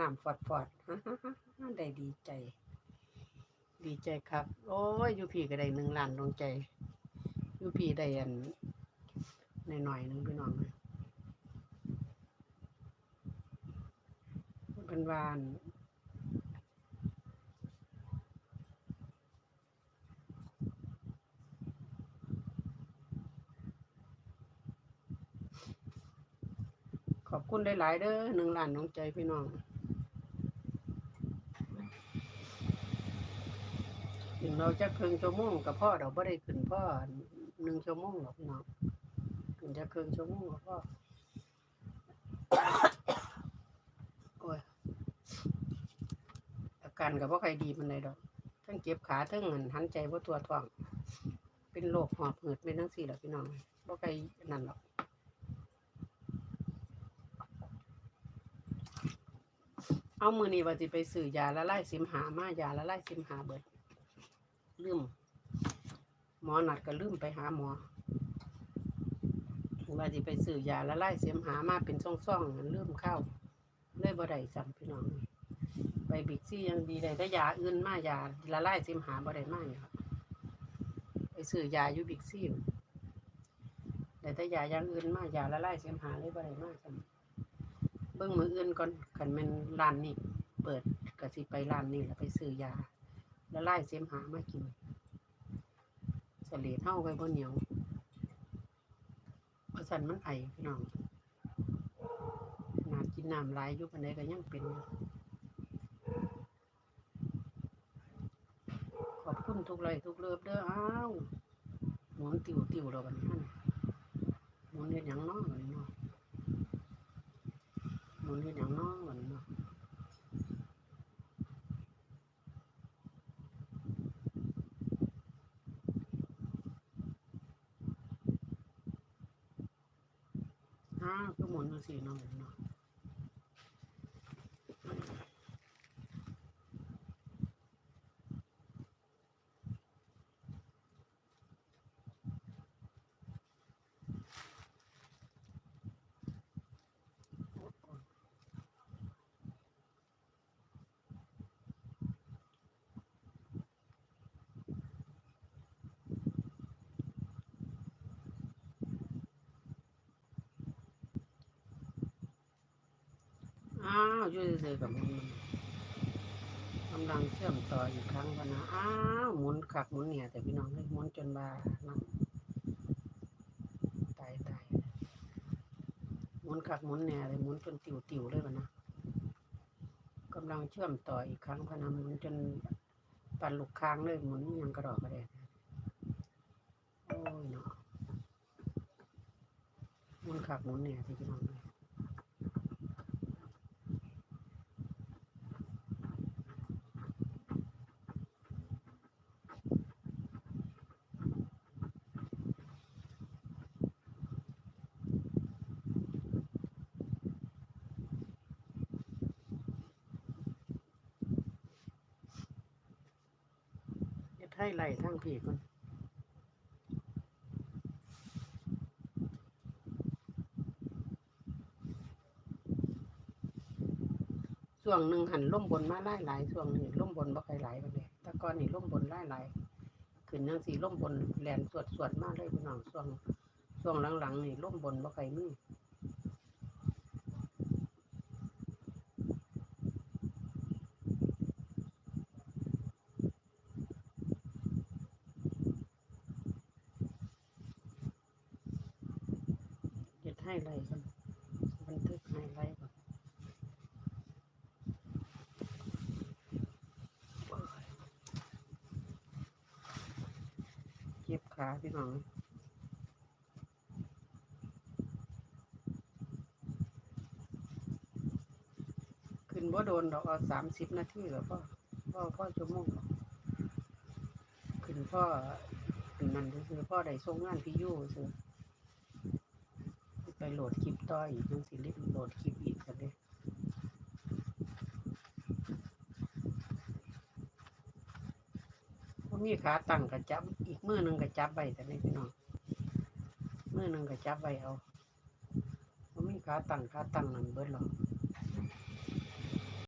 น้ำฟอดฟอดได้ดีใจ ดีใจครับ โอ้ยยูพีก็ได้หนึ่งล้านดวงใจยูพีได้อันหน่อยๆหนึงพี่น้องเลยเป็นวานขอบคุณหลาย ๆ เด้อหนึ่งล้านดวงใจพี่น้องึงเราจะครึ่งชั่วโมงกับพ่อเราไม่ได้ขึ้นพ่อหนึ่งชั่วโมงหรอกพี่น้องขึ้นจะครึ่งชั่วโมงกับพ่อโอ้ยอาการกับพ่อใครดีมันเลยดอกทั้งเจ็บขาทั้งเงินหันใจว่าตัวท้อง เป็นโรคหอบหืดเป็นทั้งสี่หรอกพี่น้องพ่อใครนั่นหรอกเอามือนี้ว่าสิไปซื้อยาละลายสิมหามายาละลายสิมหาเบิด ลืมหมอนัดก็ลืมไปหาหมอว่าสิไปซื้อยาละลายเสียมหามาเป็นซ่องๆนั้นลืมเข้าเลยบ่ได้ซ้ำพี่น้องไปบิ๊กซี่ยังดีได้แต่ยาอื่นมายาละลายเสียมหาบ่ได้มาอยู่ครับไปซื้อยาอยู่บิ๊กซี่ได้แต่ยาอย่างอื่นมายาละลายเสียมหาเลยบ่ได้มาซ้ำเบิ่งมืออื่นก่อนคันม่นร้านนี้เปิดก็สิไปร้านนี้แล้วไปซื้อยา ละลายเสมหามากินสลีเท่าไว้บนเหนียวเพราะสันมันไอพี่น้องขนาดกินน้ำลายยุบอันใดก็ยังเป็น ขอบคุณทุกไรทุกเลิฟเด้ออ้าวหมุนติวติวเราบันนี้ฮะหมุนเรียนอย่างน้องบันนี้เนาะหมุนเรียนอย่างน้องบันนี้เนาะ อ้าวคือหมุนดูสิน้องเนาะ อ้าอยู่เฉยๆกับมันกำลังเชื่อมต่ออีกครั้งวะนะอ้าวหมุนขักหมุนเนี่ย แต่พี่น้องเลยหมุนจนบานั่นตายตายหมุนขักหมุนเนี่ยเลยหมุนจนติวติวๆเลยวะนะกำลังเชื่อมต่ออีกครั้งพนะหมุนจนปั่นลูกค้างเลยหมุนยังกระดอกกระเดกโอ้ยเนาะหมุนขักหมุนเนี่ยที่พี่น้องเลย เฮ็ดให้ไหลทั้งพี่คนช่วงหนึ่งหันล่มบนมาไล่หลายช่วงนี้ล่มบนบ่ค่อยหลายปานใดแต่ก่อนนี่ล่มบนไล่หลายขึ้นจังสีล่มบนแหลนสวดสวดๆมากเลยพี่น้องช่วงช่วงหลังๆนี่ล่มบนบ่ค่อยมีเฮ็ดให้ ไหลกันบันทึกให้ไหลก่อนเจ็บขาพี่น้องขึ้นบ่โดนดอกเอาสามสิบนาทีแล้วพ่อพ่อพ่อชั่วโมงขึ้นพ่อขึ้นนั่นคือพ่อได้ส่งงานพี่ยู่ซื้อ ไปโหลดคลิปต่ออีกจังสิรีบโหลดคลิปอีกกันเลยพอมีขาตั้งกระจับ อีกมือหนึ่งกระจับไว้แต่นี่พี่น้องมือหนึ่งกระจับไว้เอาพอมีขาตั้งขาตั้งนั่นเบิดหรอก